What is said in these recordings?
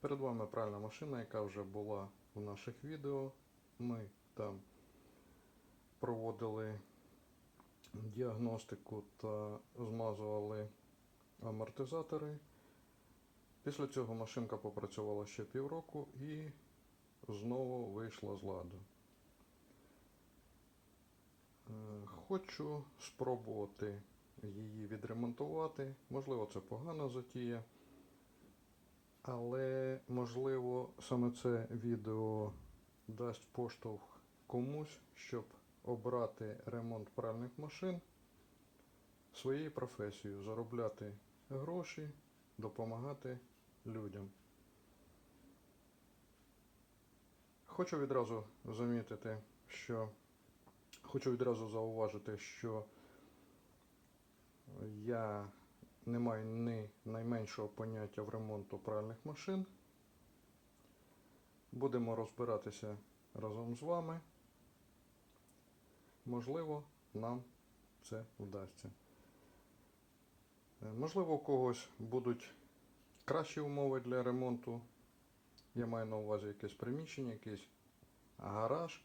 Перед вами пральна машина, яка вже була в наших відео. Ми там проводили діагностику та змазували амортизатори. Після цього машинка попрацювала ще півроку і знову вийшла з ладу. Е, Хочу спробувати її відремонтувати. Можливо, це погана затія. Але можливо саме це відео дасть поштовх комусь, щоб обрати ремонт пральних машин своєю професією, заробляти гроші, допомагати людям. Хочу відразу замітити, що хочу відразу зауважити, що я не маю ні найменшого поняття в ремонту пральних машин. Будемо розбиратися разом з вами. Можливо, нам це вдасться. Е, Можливо, у когось будуть кращі умови для ремонту. Я маю на увазі якесь приміщення, якийсь гараж.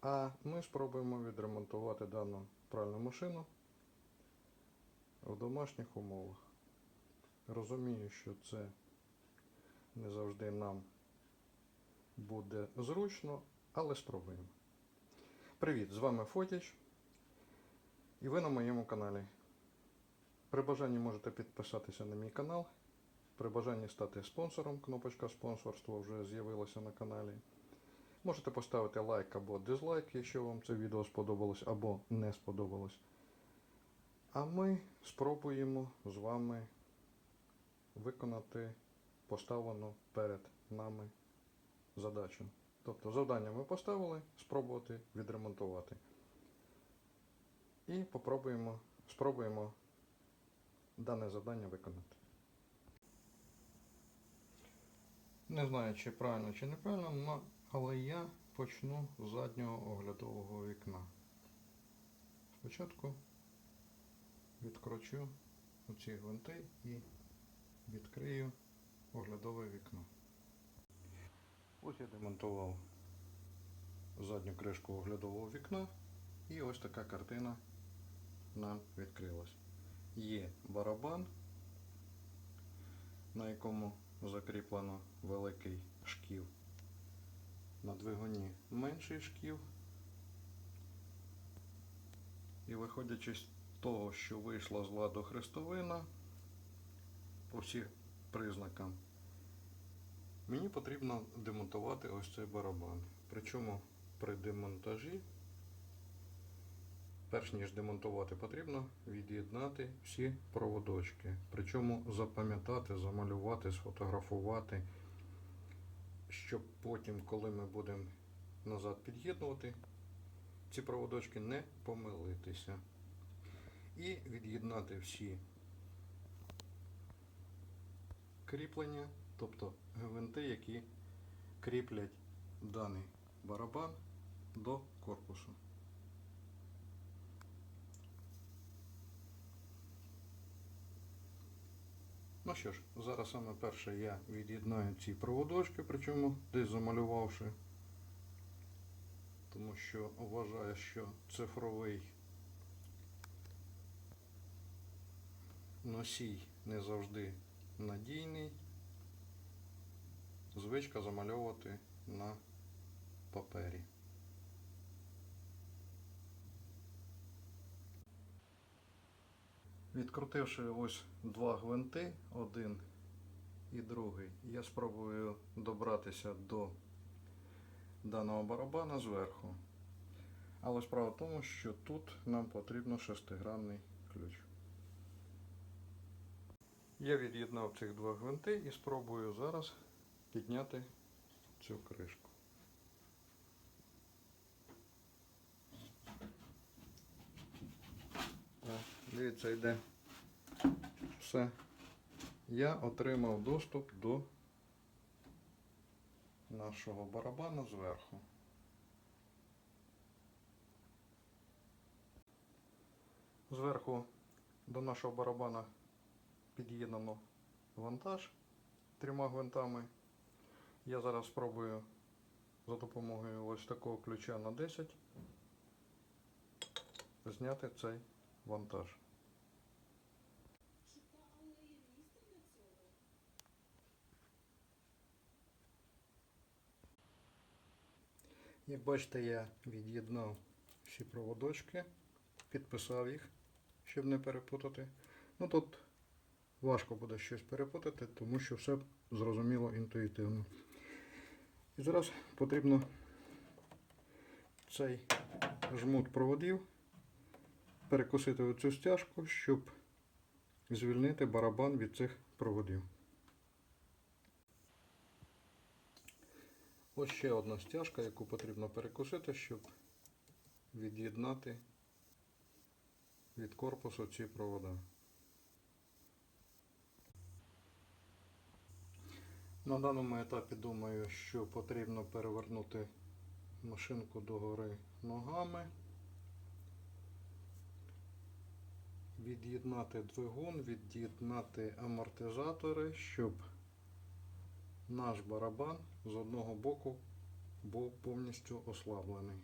А ми спробуємо відремонтувати дану пральну машину в домашніх умовах. Розумію, що це не завжди нам буде зручно, але спробуємо. Привіт, з вами Фотіч. І ви на моєму каналі. При бажанні можете підписатися на мій канал. При бажанні стати спонсором, кнопочка спонсорства вже з'явилася на каналі. Можете поставити лайк або дизлайк, якщо вам це відео сподобалось або не сподобалось. А ми спробуємо з вами виконати поставлену перед нами задачу. Тобто завдання ми поставили спробувати відремонтувати. І попробуємо, спробуємо дане завдання виконати. Не знаю, чи правильно, чи неправильно, але я почну з заднього оглядового вікна. Спочатку відкручу оці гвинти і відкрию оглядове вікно. Ось я демонтував задню кришку оглядового вікна і ось така картина нам відкрилась. Є барабан, на якому закріплено великий шків. На двигуні менший шків. І виходячи з того, що вийшла з ладу хрестовина по всім признакам, мені потрібно демонтувати ось цей барабан. Причому при демонтажі, перш ніж демонтувати, потрібно від'єднати всі проводочки. Причому запам'ятати, замалювати, сфотографувати, щоб потім, коли ми будемо назад під'єднувати, ці проводочки не помилитися. І від'єднати всі кріплення, тобто гвинти, які кріплять даний барабан до корпусу. Ну що ж, зараз саме перше я від'єднаю ці проводочки, причому десь замалювавши, тому що вважаю, що цифровий носій не завжди надійний. Звичка замальовувати на папері. Відкрутивши ось два гвинти, один і другий, я спробую добратися до даного барабана зверху. Але справа в тому, що тут нам потрібно шестигранний ключ. Я від'єднав цих два гвинти і спробую зараз підняти цю кришку. Дивіться, йде все. Я отримав доступ до нашого барабана зверху. Зверху до нашого барабана під'єднано вантаж трьома гвинтами. Я зараз спробую за допомогою ось такого ключа на 10 зняти цей вантаж. Як бачите, я від'єднав всі проводочки, підписав їх, щоб не перепутати. Ну тут важко буде щось перепутати, тому що все зрозуміло інтуїтивно. І зараз потрібно цей жмут проводів перекусити оцю стяжку, щоб звільнити барабан від цих проводів. Ось ще одна стяжка, яку потрібно перекусити, щоб від'єднати від корпусу ці провода. На даному етапі думаю, що потрібно перевернути машинку догори ногами, від'єднати двигун, від'єднати амортизатори, щоб наш барабан з одного боку був повністю ослаблений.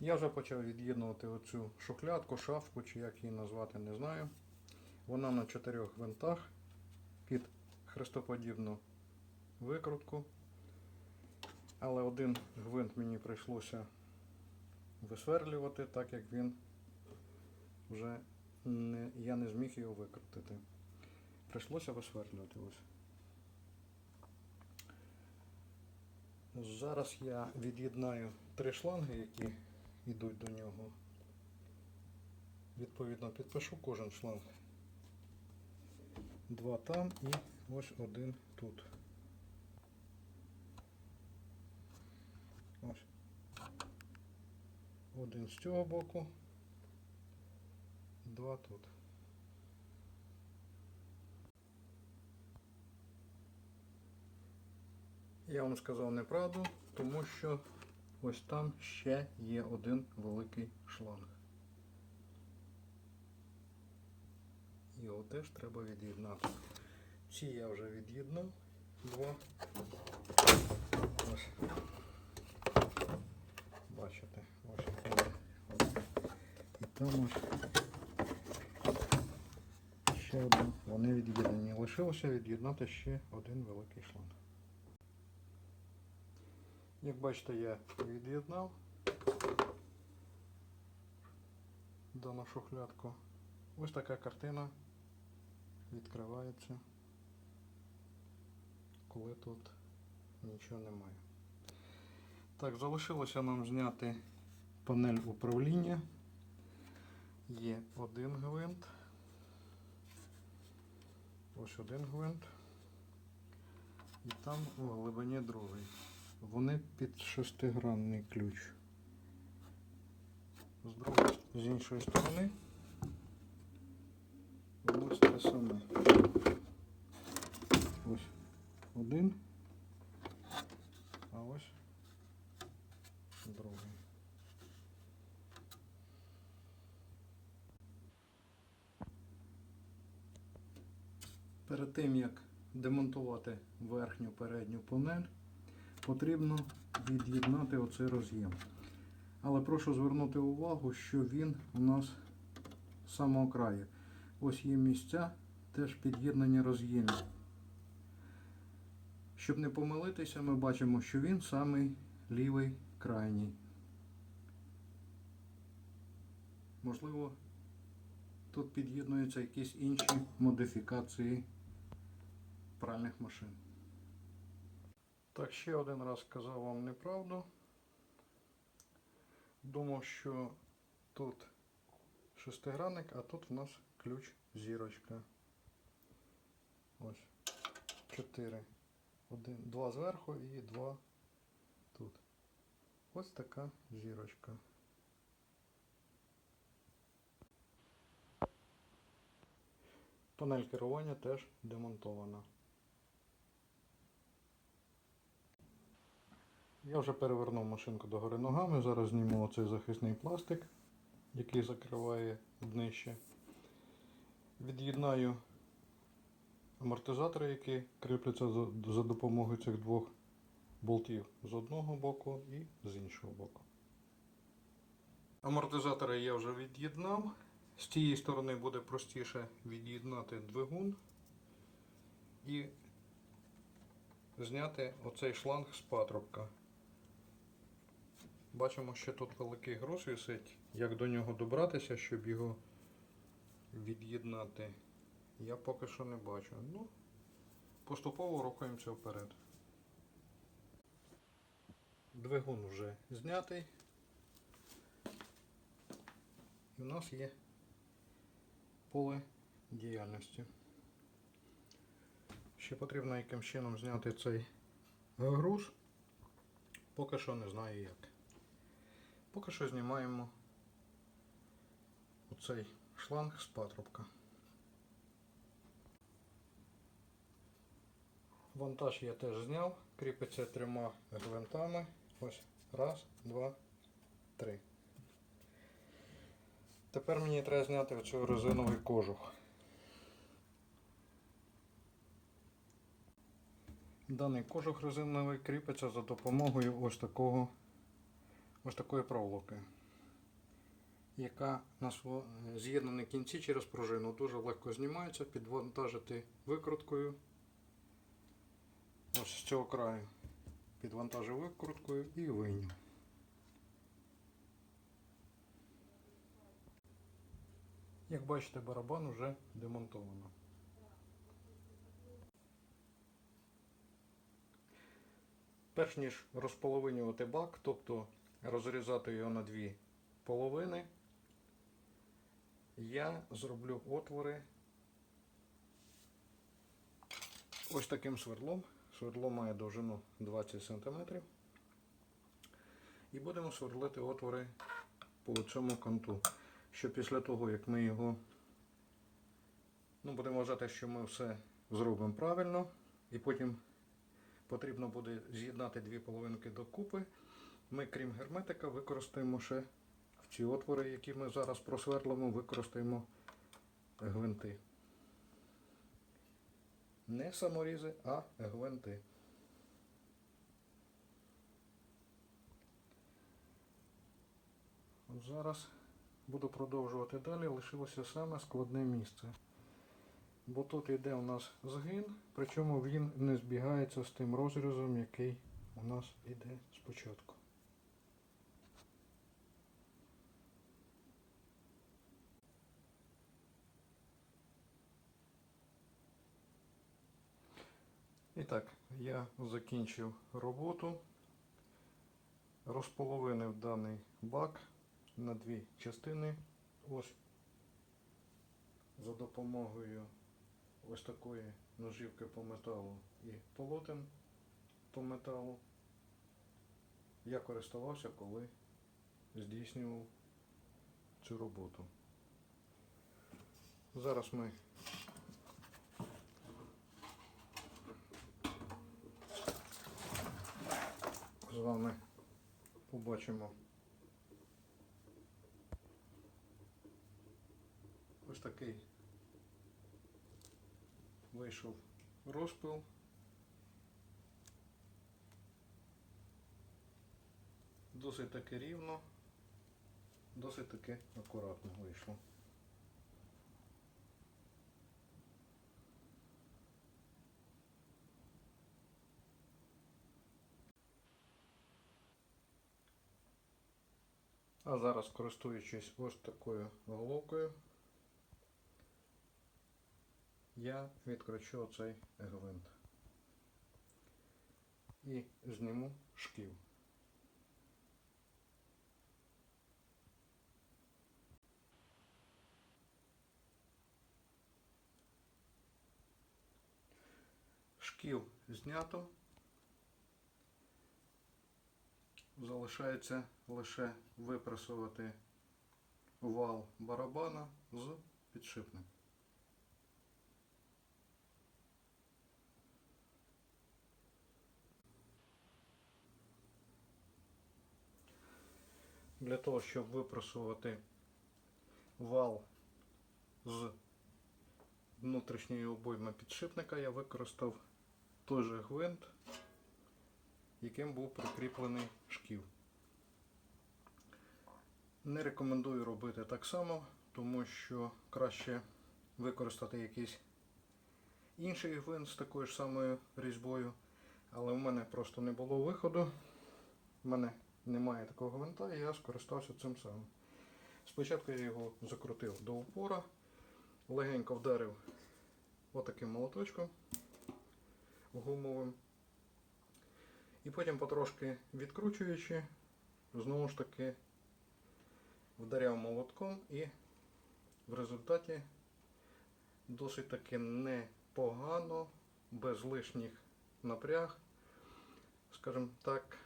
Я вже почав від'єднувати оцю шухлядку, шафку, чи як її назвати, не знаю. Вона на чотирьох гвинтах під хрестоподібну викрутку. Але один гвинт мені прийшлося висверлювати, так як він вже не, я не зміг його викрутити. Прийшлося висверлювати ось. Зараз я від'єднаю три шланги, які йдуть до нього. Відповідно підпишу кожен шланг. Два там і ось один тут. Ось. Один з цього боку, два тут. Я вам сказав неправду, тому що ось там ще є один великий шланг. Його теж треба від'єднати. Ці я вже від'єднав. Два. Ось. Бачите, ось. І там ось ще один. Вони від'єднані. Лишилося від'єднати ще один великий шланг. Як бачите, я від'єднав дану шухлядку. Ось така картина відкривається, коли тут нічого немає. Так, залишилося нам зняти панель управління. Є один гвинт. Ось один гвинт. І там у глибині другий. Вони під шестигранний ключ. З другої, з іншої сторони. Ось те саме. Ось один. А ось другий. Перед тим як демонтувати верхню передню панель, потрібно від'єднати оцей роз'єм. Але прошу звернути увагу, що він у нас з самого краю. Ось є місця теж під'єднання роз'ємів. Щоб не помилитися, ми бачимо, що він самий лівий крайній. Можливо, тут під'єднуються якісь інші модифікації пральних машин. Так, ще один раз сказав вам неправду. Думав, що тут шестигранник, а тут в нас ключ зірочка. Ось. Чотири. Один, два зверху і два тут. Ось така зірочка. Панель керування теж демонтована. Я вже перевернув машинку догори ногами. Зараз зніму оцей захисний пластик, який закриває днище. Від'єднаю амортизатори, які кріпляться за, допомогою цих двох болтів з одного боку і з іншого боку. Амортизатори я вже від'єднав. З тієї сторони буде простіше від'єднати двигун і зняти оцей шланг з патрубка. Бачимо, що тут великий груз висить. Як до нього добратися, щоб його від'єднати, я поки що не бачу. Ну, поступово рухаємося вперед. Двигун вже знятий. І у нас є поле діяльності. Ще потрібно яким чином зняти цей груз. Поки що не знаю як. Поки що знімаємо оцей шланг з патрубка. Вантаж я теж зняв, кріпиться трьома гвинтами. Ось раз, два, три. Тепер мені треба зняти оцю резиновий кожух. Даний кожух резиновий кріпиться за допомогою ось такого ось такої проволоки, яка на сво- з'єднані кінці через пружину дуже легко знімається, підвантажити викруткою. Ось з цього краю підвантажив викруткою і вийняв. Як бачите, барабан вже демонтовано. Перш ніж розполовинювати бак, тобто розрізати його на дві половини, я зроблю отвори ось таким свердлом. Свердло має довжину 20 см. І будемо сверлити отвори по цьому канту. Що після того, як ми його, ну, будемо вважати, що ми все зробимо правильно, і потім потрібно буде з'єднати дві половинки докупи. Ми, крім герметика, використаємо ще в ці отвори, які ми зараз просверлимо, використаємо гвинти. Не саморізи, а гвинти. Зараз буду продовжувати далі. Лишилося саме складне місце. Бо тут йде у нас згин, причому він не збігається з тим розрізом, який у нас йде спочатку. І так, я закінчив роботу, розполовинив даний бак на дві частини. Ось за допомогою ось такої ножівки по металу і полотен по металу. Я користувався, коли здійснював цю роботу. Зараз ми з вами побачимо ось такий вийшов розпил. Досить таки рівно, досить таки акуратно вийшло. А зараз, користуючись ось такою головкою, я відкручу оцей гвинт і зніму шків. Шків знято. Залишається лише випресувати вал барабана з підшипника. Для того, щоб випресувати вал з внутрішньої обойми підшипника, я використав той же гвинт, яким був прикріплений шків. Не рекомендую робити так само, тому що краще використати якийсь інший гвинт з такою ж самою різьбою. Але в мене просто не було виходу. У мене немає такого гвинта і я скористався цим самим. Спочатку я його закрутив до упора, легенько вдарив отаким молоточком гумовим. І потім потрошки відкручуючи, знову ж таки вдаряв молотком і в результаті досить таки непогано, без лишніх напряг, скажімо так,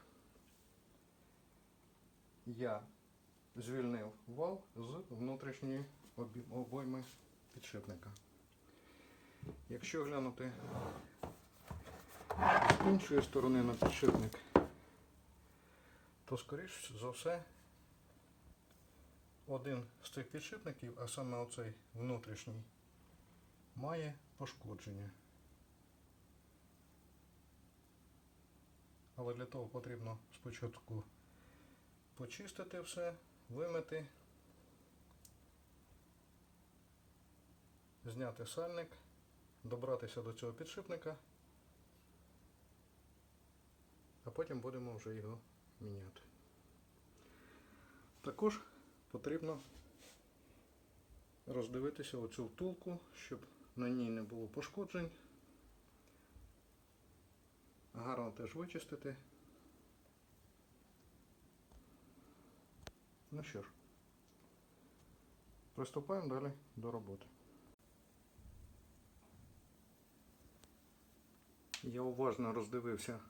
я звільнив вал з внутрішньої обойми підшипника. Якщо глянути з іншої сторони на підшипник, то скоріш за все один з цих підшипників, а саме оцей внутрішній, має пошкодження. Але для того потрібно спочатку почистити все, вимити, зняти сальник, добратися до цього підшипника, а потім будемо вже його міняти. Також потрібно роздивитися оцю втулку, щоб на ній не було пошкоджень. Гарно теж вичистити. Ну що ж, приступаємо далі до роботи. Я уважно роздивився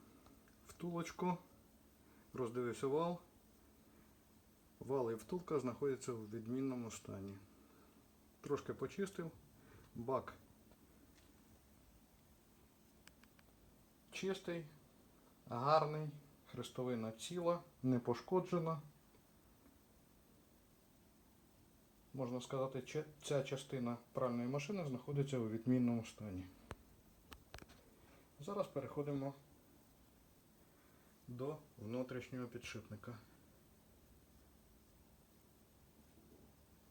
втулочку, роздивився вал. Вал і втулка знаходяться в відмінному стані. Трошки почистив, бак чистий, гарний, хрестовина ціла, не пошкоджена. Можна сказати, ця частина пральної машини знаходиться у відмінному стані. Зараз переходимо до внутрішнього підшипника.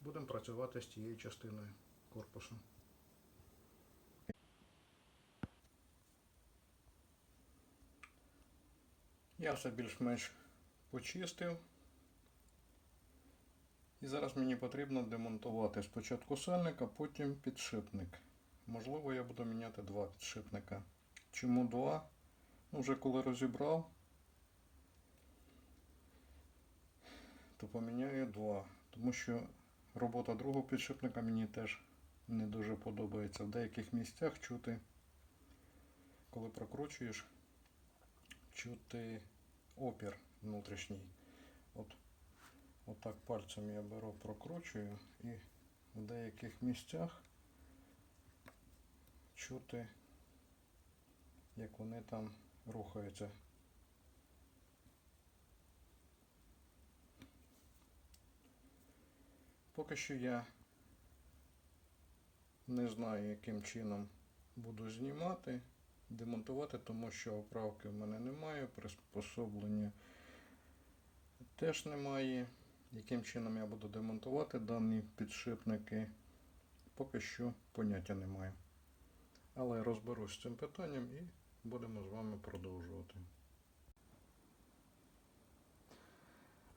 Будемо працювати з тією частиною корпусу. Я все більш-менш почистив. І зараз мені потрібно демонтувати спочатку сальник, а потім підшипник. Можливо, я буду міняти два підшипника. Чому два? Ну, вже коли розібрав, то поміняю два. Тому що робота другого підшипника мені теж не дуже подобається. В деяких місцях чути, коли прокручуєш, чути опір внутрішній. От, отак пальцем я беру, прокручую і в деяких місцях чути, як вони там рухаються. Поки що я не знаю, яким чином буду знімати, демонтувати, тому що оправки в мене немає, приспособлення теж немає. Яким чином я буду демонтувати дані підшипники, поки що поняття немає. Але розберусь з цим питанням і будемо з вами продовжувати.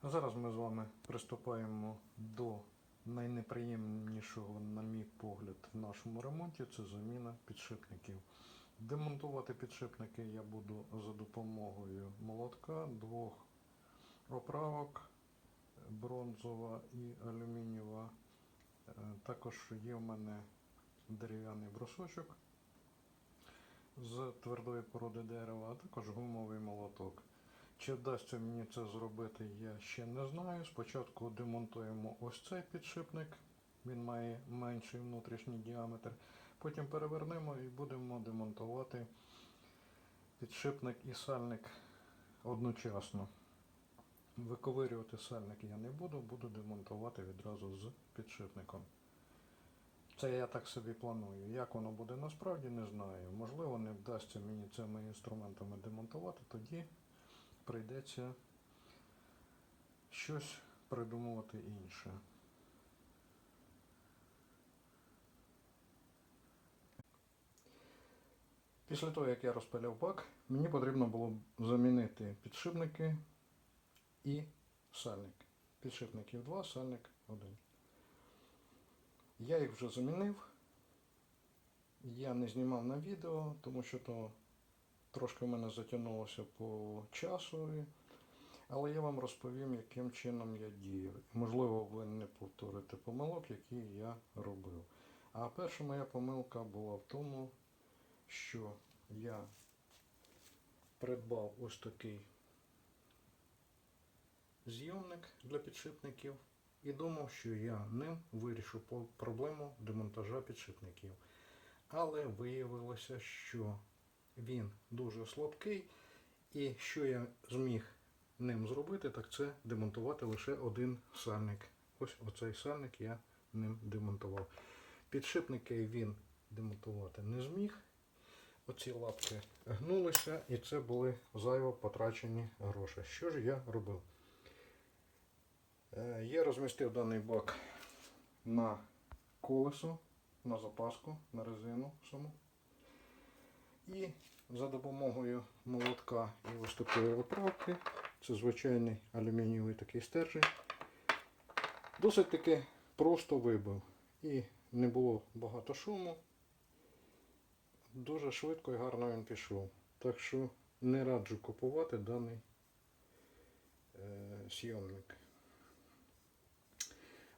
А зараз ми з вами приступаємо до найнеприємнішого, на мій погляд, в нашому ремонті це заміна підшипників. Демонтувати підшипники я буду за допомогою молотка, двох оправок, бронзова і алюмінієва. Е, Також є в мене дерев'яний брусочок з твердої породи дерева, а також гумовий молоток. Чи вдасться мені це зробити, я ще не знаю. Спочатку демонтуємо ось цей підшипник, він має менший внутрішній діаметр. Потім перевернемо і будемо демонтувати підшипник і сальник одночасно. Виковирювати сальник я не буду, буду демонтувати відразу з підшипником. Це я так собі планую. Як воно буде насправді, не знаю. Можливо, не вдасться мені цими інструментами демонтувати, тоді прийдеться щось придумувати інше. Після того, як я розпиляв бак, мені потрібно було замінити підшипники і сальник. Підшипників 2, сальник 1. Я їх вже замінив. Я не знімав на відео, тому що то трошки в мене затягнулося по часу. Але я вам розповім, яким чином я дію. Можливо, ви не повторите помилок, які я робив. А перша моя помилка була в тому, що я придбав ось такий зйомник для підшипників і думав, що я ним вирішу проблему демонтажа підшипників. Але виявилося, що він дуже слабкий, і що я зміг ним зробити, так це демонтувати лише один сальник. Ось оцей сальник я ним демонтував. Підшипники він демонтувати не зміг. Оці лапки гнулися, і це були зайво потрачені гроші. Що ж я робив? Е, Я розмістив даний бак на колесо, на запаску, на резину саму. І за допомогою молотка і ось такої оправки, це звичайний алюмінієвий такий стержень, досить таки просто вибив. І не було багато шуму. Дуже швидко і гарно він пішов. Так що не раджу купувати даний е, зйомник.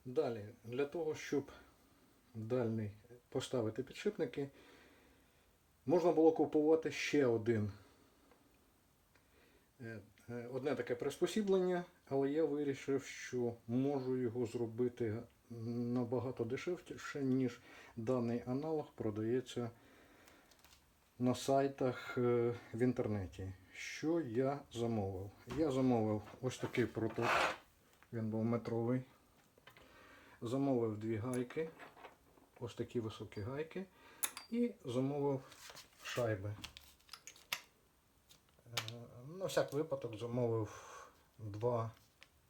Далі, для того, щоб дальний поставити підшипники, можна було купувати ще один. е, е, Одне таке приспосіблення, але я вирішив, що можу його зробити набагато дешевше, ніж даний аналог продається на сайтах е, в інтернеті. Що я замовив? Я замовив ось такий проток, він був метровий. Замовив дві гайки, ось такі високі гайки, і замовив шайби. Е, На всяк випадок замовив два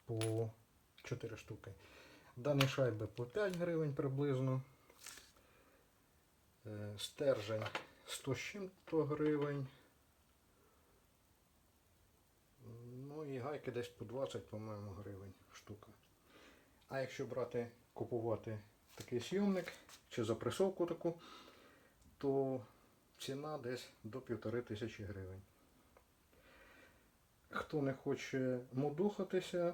по 4 штуки. Дані шайби по 5 гривень приблизно. Е, Стержень 100 з чим-то гривень. Ну і гайки десь по 20, по-моєму, гривень штука. А якщо брати, купувати такий зйомник чи запресовку таку, то ціна десь до півтори тисячі гривень. Хто не хоче мудухатися,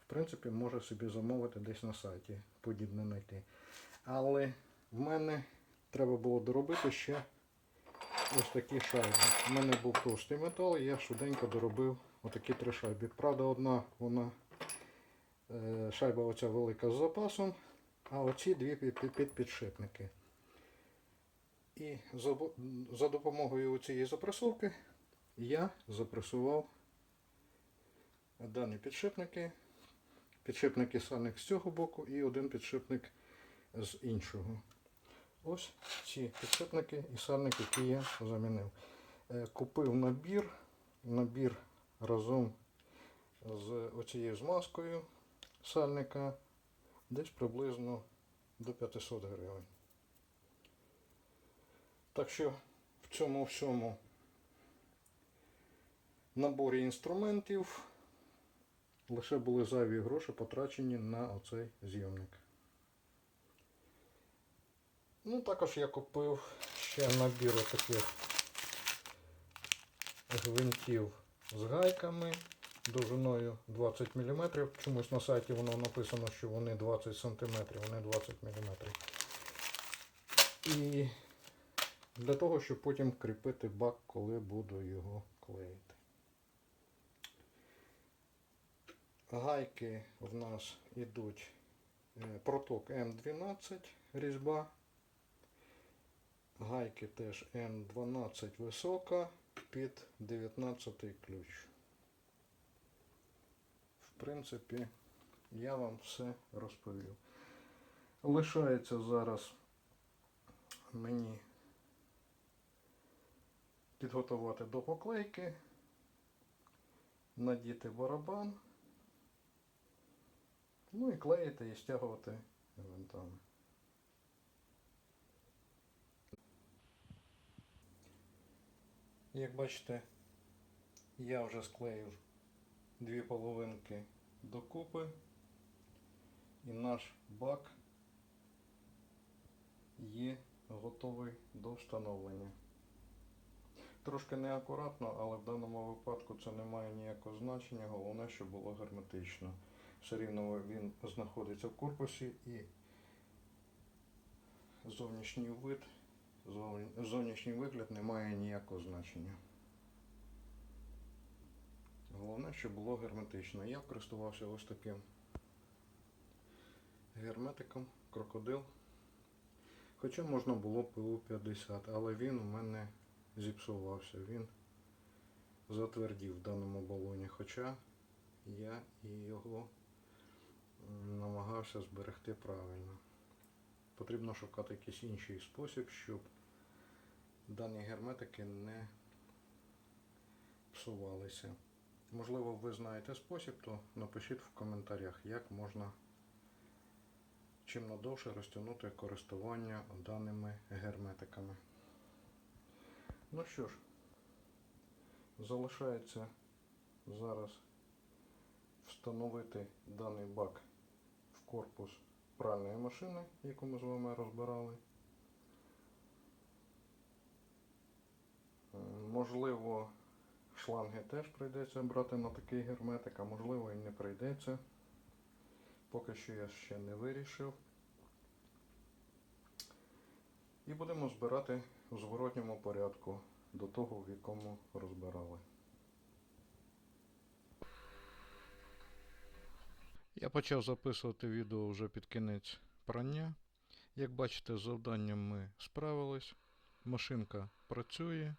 в принципі, може собі замовити десь на сайті, подібне знайти. Але в мене треба було доробити ще ось такі шайби. У мене був товстий метал, і я швиденько доробив отакі три шайби. Правда, одна вона е, шайба оця велика з запасом, а оці дві під, під, під підшипники. І за, допомогою цієї запресовки я запресував дані підшипники. Підшипники сальник з цього боку і один підшипник з іншого. Ось ці підшипники і сальник, який я замінив. Е, Купив набір, набір разом з оцією змазкою сальника десь приблизно до 500 гривень. Так що в цьому всьому наборі інструментів лише були зайві гроші потрачені на оцей зйомник. Ну, також я купив ще набір таких гвинтів з гайками довжиною 20 мм. Чомусь на сайті воно написано, що вони 20 см, вони 20 мм. І для того, щоб потім кріпити бак, коли буду його клеїти. Гайки в нас йдуть е, проток М12 різьба. Гайки теж М12 висока під 19 ключ. В принципі, я вам все розповів. Лишається зараз мені підготувати до поклейки, надіти барабан, ну і клеїти і стягувати гвинтами. Як бачите, я вже склеїв дві половинки докупи і наш бак є готовий до встановлення. Трошки неакуратно, але в даному випадку це не має ніякого значення. Головне, щоб було герметично. Все рівно він знаходиться в корпусі і зовнішній вид, зовнішній вигляд не має ніякого значення. Головне, щоб було герметично. Я користувався ось таким герметиком, крокодил. Хоча можна було ПУ-50, але він у мене зіпсувався. Він затвердів в даному балоні. Хоча я і його намагався зберегти правильно. Потрібно шукати якийсь інший спосіб, щоб дані герметики не псувалися. Можливо, ви знаєте спосіб, то напишіть в коментарях, як можна чим надовше розтягнути користування даними герметиками. Ну що ж, залишається зараз встановити даний бак в корпус пральної машини, яку ми з вами розбирали. Можливо, шланги теж прийдеться брати на такий герметик, а можливо і не прийдеться. Поки що я ще не вирішив. І будемо збирати у зворотньому порядку до того, в якому розбирали. Я почав записувати відео вже під кінець прання. Як бачите, з завданням ми справились. Машинка працює.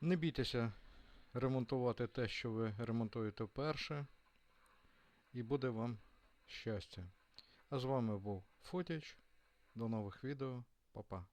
Не бійтеся ремонтувати те, що ви ремонтуєте вперше. І буде вам щастя. А з вами був Фотіч. До нових відео. Па-па.